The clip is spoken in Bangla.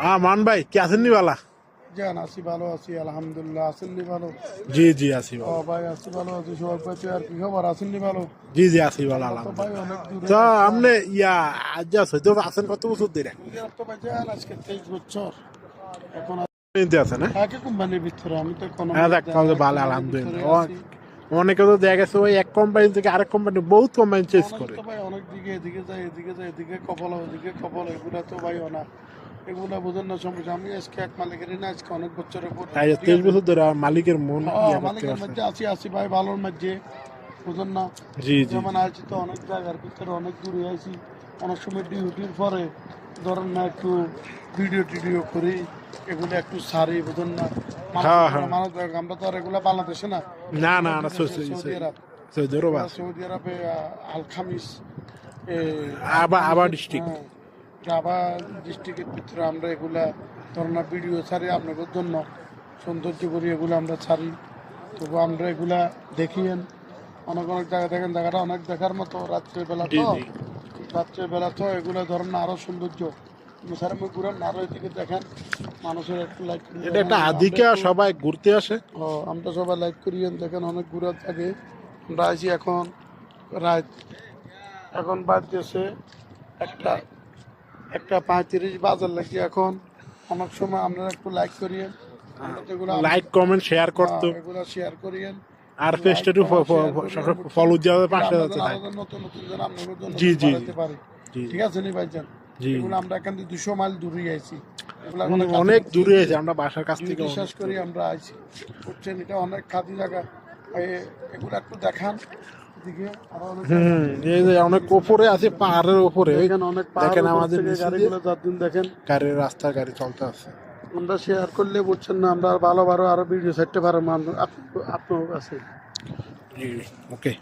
হ্যাঁ মান ভাই কি আছেন নি বালা? জান আছি ভালো আছি আলহামদুলিল্লাহ। আসেননি ভালো? জি জি আছি ও ভালো ভাই আছি ভালো আছি। সবাই পাচ্ছে আর কি খবর? আসেননি ভালো? জি জি আছি ভালো আলহামদুলিল্লাহ। ভাই তো আপনি ইয়া আজ যা সৈত আছেন কত বছর ধরে? তো ভাই জান আজকে তেইশ বছর। এখন নিতে আছেন হ্যাঁ আগে কোম্পানির ভিতরে আমি তো কোনো হ্যাঁ দেখ ভালো আলহামদুলিল্লাহ। অনেকে তো দেখা গেছে ওই এক কোম্পানি থেকে আরেক কোম্পানি বহুত কোম্পানি চেঞ্জ করে। ভাই অনেক দিকে এদিকে যায় এদিকে যায় এদিকে কপাল ওদিকে কপাল এগুলা তো ভাই না এগুলা বোঝেন না সমস্যা। আমি আজকে এক মালিকের না আজকে অনেক বছরের পর তাই তেইশ বছর ধরে মালিকের মন হ্যাঁ, মালিকের মধ্যে আছি আছি ভাই ভালোর মধ্যে। বুঝেন না? জি যেমন আছি তো অনেক জায়গার ভিতরে অনেক দূরে আছি অনেক সময় ডিউটির পরে ধরেন না একটু ভিডিও টিডিও করি এগুলো একটু সারি বুঝেন না? হ্যাঁ, হ্যাঁ। আমরা তো আর এগুলা বাংলাদেশে না। না না না সৌদি আরব সৌদি আরব আল খামিস এ, আবার আবার ডিস্ট্রিক্ট জাভা ডিস্ট্রিক্টের ভিতরে আমরা এগুলা ধরেন ভিডিও ছাড়ি আপনাদের জন্য সৌন্দর্য করি এগুলো আমরা ছাড়ি। তবু আমরা এগুলা দেখিয়েন অনেক অনেক জায়গা দেখেন জায়গাটা অনেক দেখার মতো। রাত্রের বেলা তো জি। রাত্রের বেলা তো এগুলো ধরেন না আরও সৌন্দর্য। ঘুরেন আরও এদিকে দেখেন মানুষের একটু লাইক এটা একটা সবাই ঘুরতে আসে। ও আমরা সবাই লাইক করিয়েন দেখেন অনেক ঘুরে থাকে আমরা আছি এখন রাত এখন একটা একটা পঁয়ত্রিশ বাজার লাগে এখন। অনেক সময় আপনারা একটু লাইক করিয়েন। লাইক কমেন্ট শেয়ার করতো। এগুলো শেয়ার করিয়েন। আর পেজটা একটু ফলো দেওয়া যাচ্ছে তাই নতুন নতুন যেন আপনাদের জন্য জি, জি, ঠিক আছে নি ভাইজান? এগুলো আমরা এখান থেকে দুশো মাইল দূরে আইছি। অনেক দূরে আছে। আমরা বাসার কাছ থেকে বিশ্বাস করি আমরা আইছি। বুঝছেন এটা অনেক খাদি জায়গা। এগুলো একটু দেখান। হুম এই যে অনেক উপরে আছে পাহাড়ের উপরে অনেক দেখেন আমাদের গাড়িগুলো যাচ্ছেন দেখেন। গাড়ির রাস্তা গাড়ি চলতে আছে। আমরা শেয়ার করলে বুঝছেন না আমরা ভালো ভালো আরও ভিডিও ছাড়তে পারব আপনার কাছে। ওকে